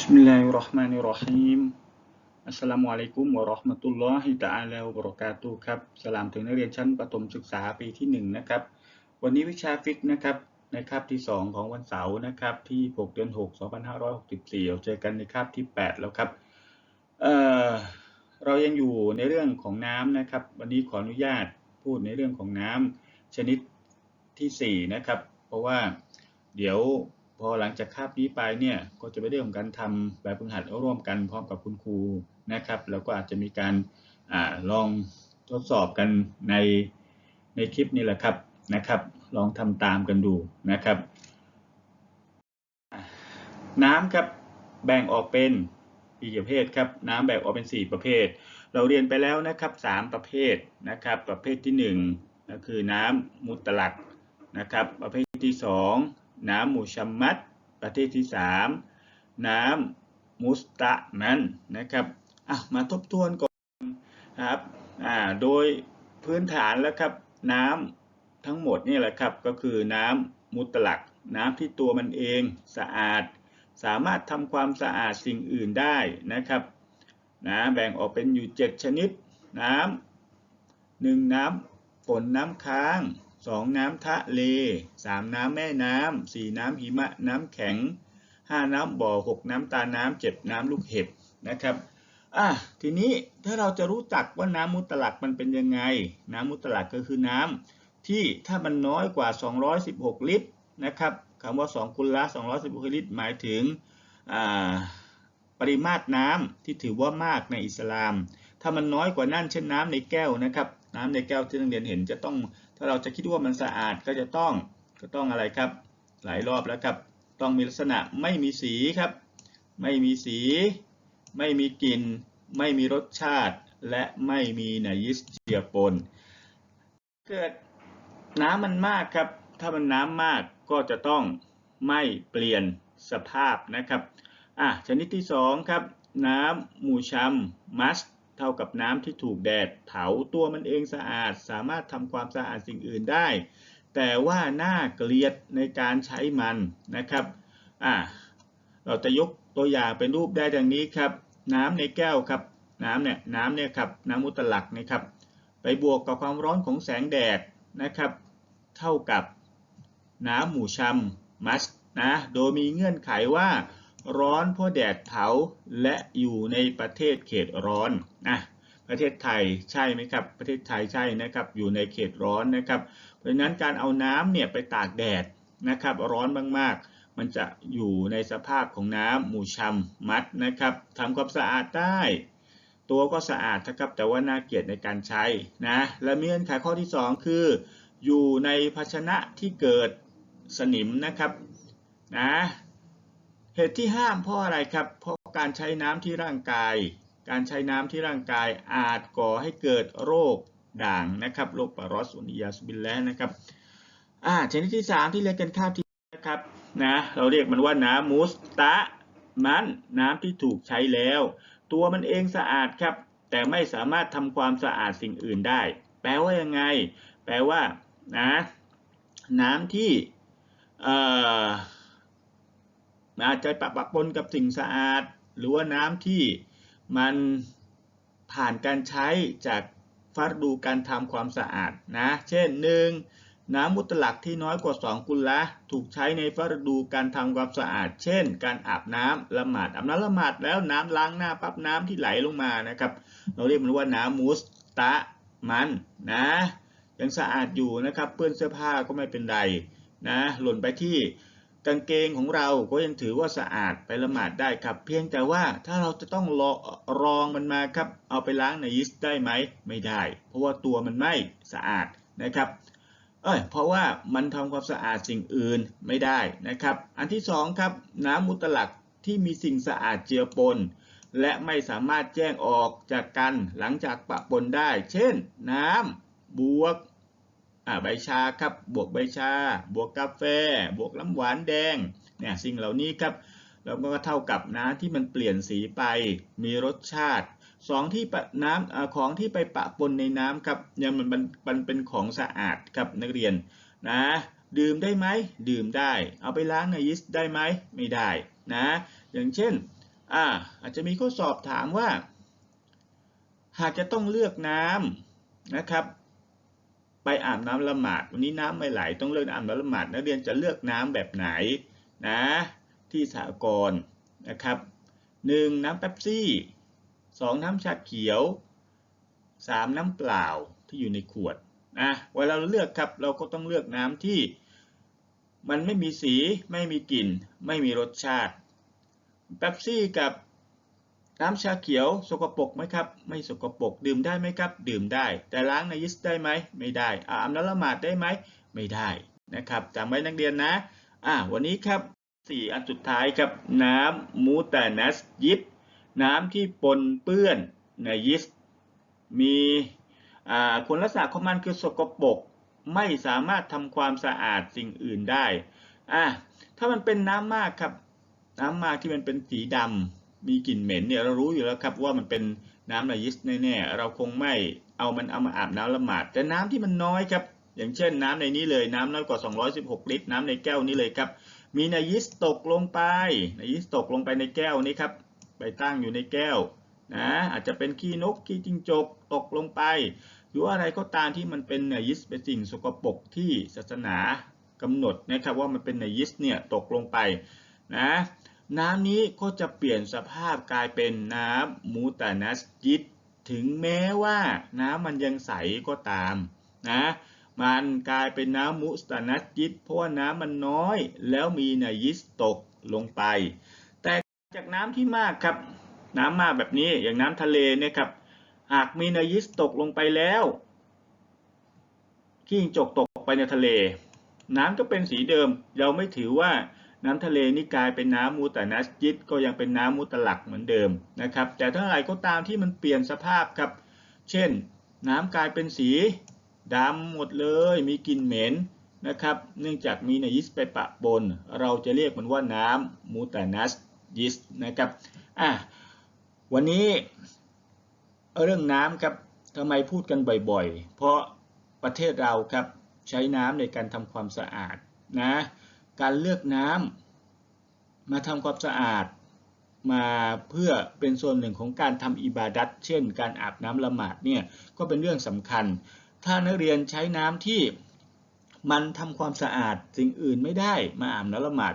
Bismillahirrahmanirrahim อัสสลามุอะลัยกุมวะราะห์มะตุลลอฮิตะอาลาวะบรากาตุครับ สลามถึงนักเรียนชั้นประถมศึกษาปีที่1นะครับ วันนี้วิชาฟิกนะครับ ในคาบที่ 2 ของวันเสาร์นะครับ ที่6เดือน6 2564เรจอกันในคาบที่ 8 แล้วครับ เอ่อ เรายังอยู่ในเรื่องของน้ำนะครับ วันนี้ขออนุญาตพูดในเรื่องของน้ำชนิดที่ 4 นะครับ เพราะว่าเดี๋ยว พอหลังจากคาบนี้ไปเนี่ยก็จะไปเรื่องของการทำแบบฝึกหัดร่วมกันพร้อมกับคุณครูนะครับ แล้วก็อาจจะมีการอาลองทดสอบกันในในคลิปนี้แหละครับนะครับ ลองทำตามกันดูนะครับ น้ำครับแบ่งออกเป็นกี่ประเภทครับน้ำแบ่งออกเป็น 4 ประเภท เราเรียนไปแล้วนะครับ 3 ประเภทนะครับ ประเภทที่1ก็คือน้ำมุตลักนะครับ ประเภทที่ 2 น้ำมูชัมมัดประเภทที่ 3 น้ำมุสตะมันนะครับอะมาทบทวนก่อนครับอ่าโดยพื้นฐานแล้วครับน้ำทั้งหมดนี่แหละครับก็คือน้ำมุตลัก น้ำที่ตัวมันเองสะอาด สามารถทำความสะอาดสิ่งอื่นได้นะครับนะแบ่งออกเป็นอยู่ 7 ชนิดน้ำหนึ่งน้ำฝนน้ำค้าง 2น้ำทะเล3น้ำแม่น้ำ4น้ำหิมะน้ำแข็ง5น้ำบ่อ6น้ำตาน้ำ7น้ำลูกเห็บนะครับอะทีนี้ถ้าเราจะรู้จักว่าน้ำมุตลักมันเป็นยังไง น้ำมุตลักก็คือน้ำที่ถ้ามันน้อยกว่า 216 ลิตรนะครับคำว่า2คูณละ216 ลิตร หมายถึงปริมาตรน้ำที่ถือว่ามากในอิสลาม ถ้ามันน้อยกว่านั่นเช่นน้ำในแก้วนะครับ น้ำในแก้วที่นักเรียนเห็นจะต้อง ถ้าเราจะคิดว่ามันสะอาดก็จะต้องก็ต้องอะไรครับ หลายรอบแล้วครับ ต้องมีลักษณะไม่มีสีครับ ไม่มีสี ไม่มีกลิ่น ไม่มีรสชาติ และไม่มีนายิสเจียปน เกิดน้ำมันมากครับ ถ้ามันน้ำมากก็จะต้องไม่เปลี่ยนสภาพนะครับ อะชนิดที่2ครับ น้ำหมูชัมมัส เท่ากับน้ำที่ถูกแดดเผาตัวมันเองสะอาด สามารถทำความสะอาดสิ่งอื่นได้ แต่ว่าน่าเกลียดในการใช้มันนะครับอะเราจะยกตัวอย่างเป็นรูปได้ดังนี้ครับ น้ำในแก้วครับน้ำเนี่ยน้ำเนี่ยครับน้ำมุตลักนะครับไปบวกกับความร้อนของแสงแดดนะครับ เท่ากับน้ำหมูชัมมัสนะโดยมีเงื่อนไขว่า ร้อนเพราะแดดเผาและอยู่ในประเทศเขตร้อนนะประเทศไทยใช่ไหมครับ ประเทศไทยใช่นะครับ อยู่ในเขตร้อนนะครับ เพราะฉะนั้นการเอาน้ำเนี่ยไปตากแดดนะครับ ร้อนมากๆ มันจะอยู่ในสภาพของน้ำหมูชัมมัดนะครับทำความสะอาดได้ ตัวก็สะอาดนะครับแต่ว่าน่าเกลียดในการใช้นะและเงื่อนไขข้อที่ 2 คือ อยู่ในภาชนะที่เกิดสนิมนะครับนะ เหตุที่ห้ามเพราะอะไรครับ เพราะการใช้น้ำที่ร่างกาย การใช้น้ำที่ร่างกายอาจก่อให้เกิดโรคด่างนะครับ โรคปารอสอุนิยาสบินแล้วนะครับอ่าชนิดที่ 3 ที่เรียกกันข้าวที่นะครับนะเราเรียกมันว่าน้ำมูสตะมันน้ำที่ถูกใช้แล้ว ตัวมันเองสะอาดครับ แต่ไม่สามารถทำความสะอาดสิ่งอื่นได้ แปลว่ายังไง แปลว่านะน้ำที่อาจจะปะปะปนกับสิ่งสะอาด หรือว่าน้ำที่มันผ่านการใช้จากฟัดดูการทำความสะอาดนะ เช่นหนึ่งน้ำมุตลักที่น้อยกว่า 2 กุลละถูกใช้ในฟัดดูการทำความสะอาด เช่น การอาบน้ำละหมาดอาบน้ำละหมาดแล้วน้ำล้างหน้าปั๊บน้ำที่ไหลลงมานะครับ เราเรียกมันว่าน้ำมุสตะมันนะยังสะอาดอยู่นะครับ เปื้อนเสื้อผ้าก็ไม่เป็นไรนะหล่นไปที่ กางเกงของเราก็ยังถือว่าสะอาดไปละหมาดได้ครับ เพียงแต่ว่าถ้าเราจะต้องรอรองมันมาครับ เอาไปล้างในยิสได้ไหมไม่ได้ เพราะว่าตัวมันไม่สะอาดนะครับเอ้ยเพราะว่ามันทำความสะอาดสิ่งอื่นไม่ได้นะครับ อันที่สองครับน้ำมุตลักที่มีสิ่งสะอาดเจือปน และไม่สามารถแจ้งออกจากกันหลังจากปะปนได้ เช่น น้ำบวก ใบชาครับบวกใบชา บวกกาแฟ บวกน้ำหวานแดงเนี่ยสิ่งเหล่านี้ครับแล้วก็เท่ากับน้ำที่มันเปลี่ยนสีไปมีรสชาติสองที่น้ำของที่ไปปะปนในน้ำครับยังมันมันเป็นของสะอาดครับนักเรียนนะดื่มได้ไหมดื่มได้ เอาไปล้างในยิสได้ไหมไม่ได้นะอย่างเช่นอ่าอาจจะมีข้อสอบถามว่า หากจะต้องเลือกน้ำนะครับ ไปอาบน้ำละหมาดวันนี้น้ำไม่ไหลต้องเลือกอาบน้ำละหมาดนักเรียนจะเลือกน้ำแบบไหนนะที่สากลนะครับหนึ่งน้ำเป๊ปซี่สองน้ำชาเขียวสามน้ำเปล่าที่อยู่ในขวดนะเวลาเราเลือกครับเราก็ต้องเลือกน้ำที่มันไม่มีสีไม่มีกลิ่น ไม่มีรสชาติเป๊ปซี่กับ น้ำชาเขียวสกปรกไหมครับ ไม่สกปรกดื่มได้ไหมครับ ดื่มได้ แต่ล้างในยิสได้ไหมไม่ได้อาบน้ำละหมาดได้ไหมไม่ได้นะครับจำไว้นักเรียนนะอ่าวันนี้ครับสี่อันสุดท้ายครับ น้ำมูตานัสยิสน้ำที่ปนเปื้อนในยิสมีอ่าคุณลักษณะของมันคือสกปรกไม่สามารถทำความสะอาดสิ่งอื่นได้อ่าถ้ามันเป็นน้ำมากครับ น้ำมากที่มันเป็นสีดำ มีกลิ่นเหม็นเนี่ยเรารู้อยู่แล้วครับว่ามันเป็นน้ำนายิสแน่ๆเราคงไม่เอามันเอามาอาบน้ำละหมาด แต่น้ำที่มันน้อยครับ อย่างเช่นน้ำในนี้เลยน้ำน้อยกว่า 216 ลิตร น้ำในแก้วนี้เลยครับ มีนายิสตกลงไปนายิสตกลงไปในแก้วนี้ครับไปตั้งอยู่ในแก้วนะอาจจะเป็นขี้นกขี้จิงจกตกลงไป หรืออะไรก็ตามที่มันเป็นนายิสเป็นสิ่งสกปรกที่ศาสนากำหนดนะครับว่ามันเป็นนายิสเนี่ยตกลงไปนะ น้ำนี้ก็จะเปลี่ยนสภาพกลายเป็นน้ำมูตานัสยิดถึงแม้ว่าน้ำมันยังใสก็ตามนะมันกลายเป็นน้ำมุสตานัสยิดเพราะว่าน้ำมันน้อยแล้วมีนายิสตกลงไป แต่จากน้ำที่มากครับน้ำมากแบบนี้อย่างน้ำทะเลเนี่ยครับหากมีนายิสตกลงไปแล้วขี้จกตกไปในทะเล น้ำก็เป็นสีเดิม เราไม่ถือว่า น้ำทะเลนี่กลายเป็นน้ำมูตานัสยิดก็ยังเป็นน้ำมุตลักเหมือนเดิมนะครับ แต่ถ้าอะไรก็ตามที่มันเปลี่ยนสภาพครับ เช่น น้ำกลายเป็นสีดำหมดเลยมีกลิ่นเหม็นนะครับ เนื่องจากมีนยิสไปปะปน เราจะเรียกมันว่าน้ำมูตานัสยิสนะครับอะวันนี้เรื่องน้ำครับทำไมพูดกันบ่อยๆ เพราะประเทศเราครับใช้น้ำในการทำความสะอาดนะ การเลือกน้ำมาทำความสะอาด มาเพื่อเป็นส่วนหนึ่งของการทำอิบาดัตเช่น การอาบน้ำละหมาดเนี่ยก็เป็นเรื่องสำคัญ ถ้านักเรียนใช้น้ำที่มันทำความสะอาดสิ่งอื่นไม่ได้มาอาบน้ำละหมาด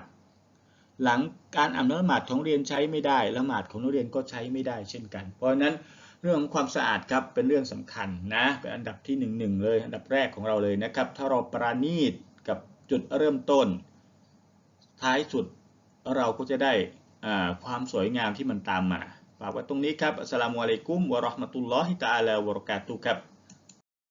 หลังการอาบน้ำละหมาดของเรียนใช้ไม่ได้ละหมาดของนักเรียนก็ใช้ไม่ได้เช่นกัน เพราะฉะนั้นเรื่องของความสะอาดครับเป็นเรื่องสำคัญนะเป็นอันดับที่หนึ่งหนึ่งเลย อันดับแรกของเราเลยนะครับ ถ้าเราปราณีตกับจุดเริ่มต้น ท้ายสุดเราก็จะได้ความสวยงามที่มันตามมาฝากไว้ตรงนี้ครับอัสลามุอะลัยกุมวะราะห์มะตุลลอฮิตะอาลาวะบะเราะกาตุครับ